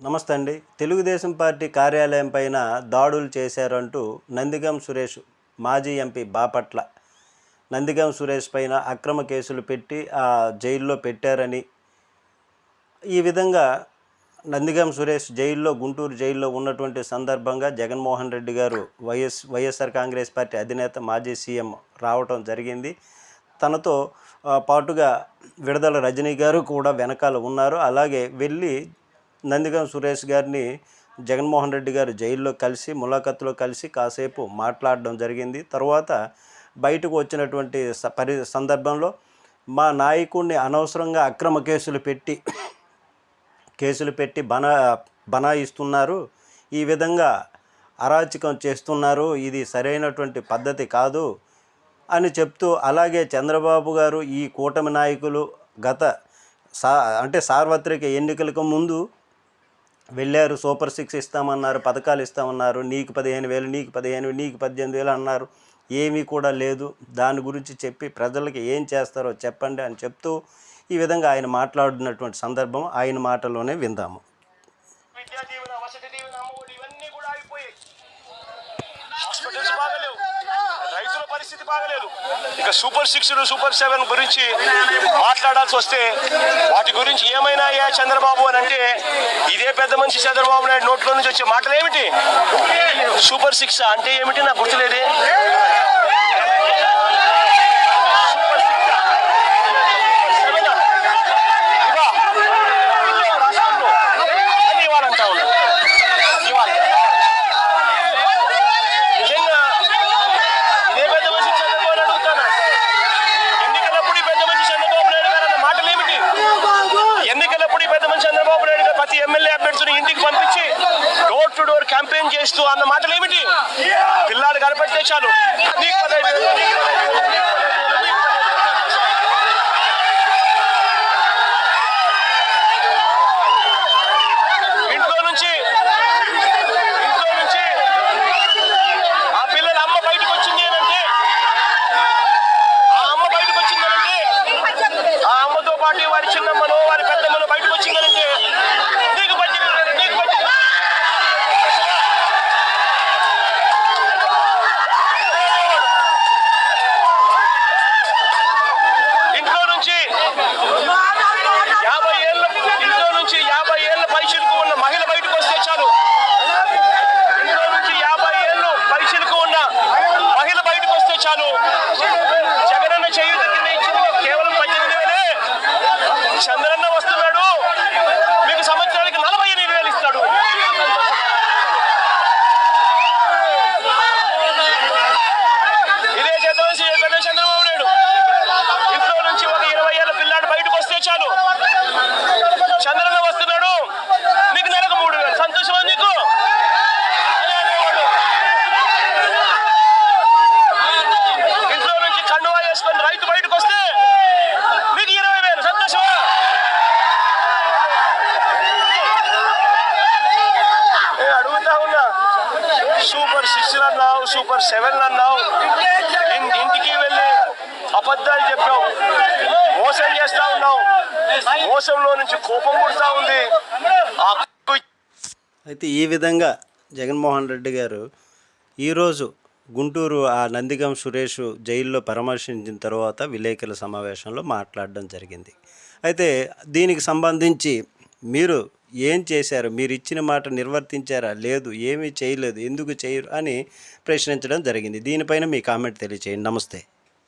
నమస్తే అండి. తెలుగుదేశం పార్టీ కార్యాలయం పైన దాడులు చేశారంటూ నందిగం సురేష్ మాజీ ఎంపీ బాపట్ల. నందిగం సురేష్ పైన అక్రమ కేసులు పెట్టి ఆ జైల్లో పెట్టారని. ఈ విధంగా నందిగం సురేష్ జైల్లో గుంటూరు జైల్లో ఉన్నటువంటి సందర్భంగా జగన్మోహన్ రెడ్డి గారు వైఎస్ వైఎస్ఆర్ కాంగ్రెస్ పార్టీ అధినేత మాజీ సీఎం రావటం జరిగింది. తనతో పాటుగా విడుదల రజనీ గారు కూడా వెనకాల ఉన్నారు. అలాగే వెళ్ళి నందిగం సురేష్ గారిని జగన్మోహన్ రెడ్డి గారు జైల్లో కలిసి ములాఖత్తులో కలిసి కాసేపు మాట్లాడడం జరిగింది. తర్వాత బయటకు వచ్చినటువంటి స- పరి సందర్భంలో మా నాయకుడిని అనవసరంగా అక్రమ కేసులు పెట్టి కేసులు పెట్టి బనా బనాయిస్తున్నారు. ఈ విధంగా అరాచకం చేస్తున్నారు. ఇది సరైనటువంటి పద్ధతి కాదు అని చెప్తూ అలాగే చంద్రబాబు గారు ఈ కూటమి నాయకులు గత సా అంటే సార్వత్రిక ఎన్నికలకు ముందు వెళ్ళారు సూపర్ సిక్స్ ఇస్తామన్నారు పథకాలు ఇస్తామన్నారు నీకు పదిహేను వేలు నీకు పదిహేను వేలు నీకు పద్దెనిమిది వేలు అన్నారు. ఏమీ కూడా లేదు. దాని గురించి చెప్పి ప్రజలకి ఏం చేస్తారో చెప్పండి అని చెప్తూ ఈ విధంగా ఆయన మాట్లాడినటువంటి సందర్భం ఆయన మాటలోనే విందాము. పరిస్థితి బాగలేదు. ఇక సూపర్ సిక్స్ సూపర్ సెవెన్ గురించి మాట్లాడాల్సి వస్తే వాటి గురించి ఏమైనా అయ్యా చంద్రబాబు అని అంటే ఇదే పెద్ద మనిషి చంద్రబాబు నాయుడు నోట్లో నుంచి వచ్చే మాటలు ఏమిటి? సూపర్ సిక్స్ అంటే ఏమిటి? నాకు గుర్తులేదే సూపర్ సిక్స్ సెవెనా? ఇవా? రాష్ట్రంలో అని ఇవ్వాలంటా ఉన్నారు ఇవ్వాలి నిజంగా ఇదే పెద్ద మనిషి చంద్రబాబు నాయుడు అడుగుతాను ఎన్నికలప్పుడు ఈ పెద్ద మనిషి చంద్రబాబు నాయుడు గారు అన్న మాటలు ఏమిటి ఎన్నికలప్పుడు ఈ పెద్ద మనిషి చంద్రబాబు నాయుడు గారు ప్రతి ఎమ్మెల్యే అభ్యర్థిని ఇంటికి పంపించి డోర్ టు డోర్ క్యాంపెయిన్ చేస్తూ అన్న మాటలు ఏమిటి పిల్లాడు కనపడితే చాలు నీకు పదహైదు వేలు, నీకు పదహైదు వేలు, నీకు పదహైదు వేలు, నీకు పదహైదు వేలు. ఇంట్లో నుంచి ఇంట్లో నుంచి ఆ పిల్లల అమ్మ బయటకు వచ్చింది అని అంటే ఆ అమ్మ బయటకు వచ్చింది అని అంటే ఆ అమ్మతో పాటు వారి చిన్నమ్మను వారి పెద్దమ్మను బయటకు వచ్చింది అని అంటే నీకు పద్దెనిమిది వేలు, నీకు పద్దెనిమిది వేలు. ఇంట్లో నుంచి యాభై ఏళ్ళ ఇంట్లో నుంచి యాభై ఏళ్ళ పరీక్షలకు ఉన్న మహిళ బయటకు వస్తే చాలు ఇంట్లో నుంచి యాభై ఏళ్ళు పరీక్షలకు ఉన్న మహిళ బయటకు జగనన్న చేయుత కింద ఇచ్చింది. కేవలం పద్దెనిమిది వేలే. చంద్ర వస్తున్నాడు మీకు సంవత్సరానికి నలభై ఎనిమిది వేలు ఇస్తాడు ఇదే చేద్దామని పెద్ద చంద్రబాబు నాయుడు ఇంట్లో నుంచి ఒక ఇరవై ఏళ్ళ పిల్లాడు బయటకు వస్తే చాలు చంద్రన్న వస్తున్నాడు నీకు నెలకు మూడు వేలు సంతోషమా నీకు అని అనేవాడు. ఇంట్లో నుంచి కండువా వేసుకొని రైతు బయటకు వస్తే నీకు ఇరవై వేలు సంతోషమా నేను అడుగుతా ఉన్నా సూపర్ సిక్స్ అన్నావు సూపర్ సెవెన్ అన్నావు. ఇంటికి వెళ్ళి అబద్ధాలు చెప్పావు. మోసం చేస్తా ఉన్నావు. మోసంలో నుంచి కోపం పుడతా ఉంది. అయితే ఈ విధంగా జగన్మోహన్ రెడ్డి గారు ఈరోజు గుంటూరు ఆ నందిగం సురేష్ జైల్లో పరామర్శించిన తర్వాత విలేకరుల సమావేశంలో మాట్లాడడం జరిగింది. అయితే దీనికి సంబంధించి మీరు ఏం చేశారు? మీరు ఇచ్చిన మాట నిర్వర్తించారా? లేదు ఏమీ చేయలేదు ఎందుకు చేయరు? అని ప్రశ్నించడం జరిగింది. దీనిపైన మీ కామెంట్ తెలియచేయండి. నమస్తే.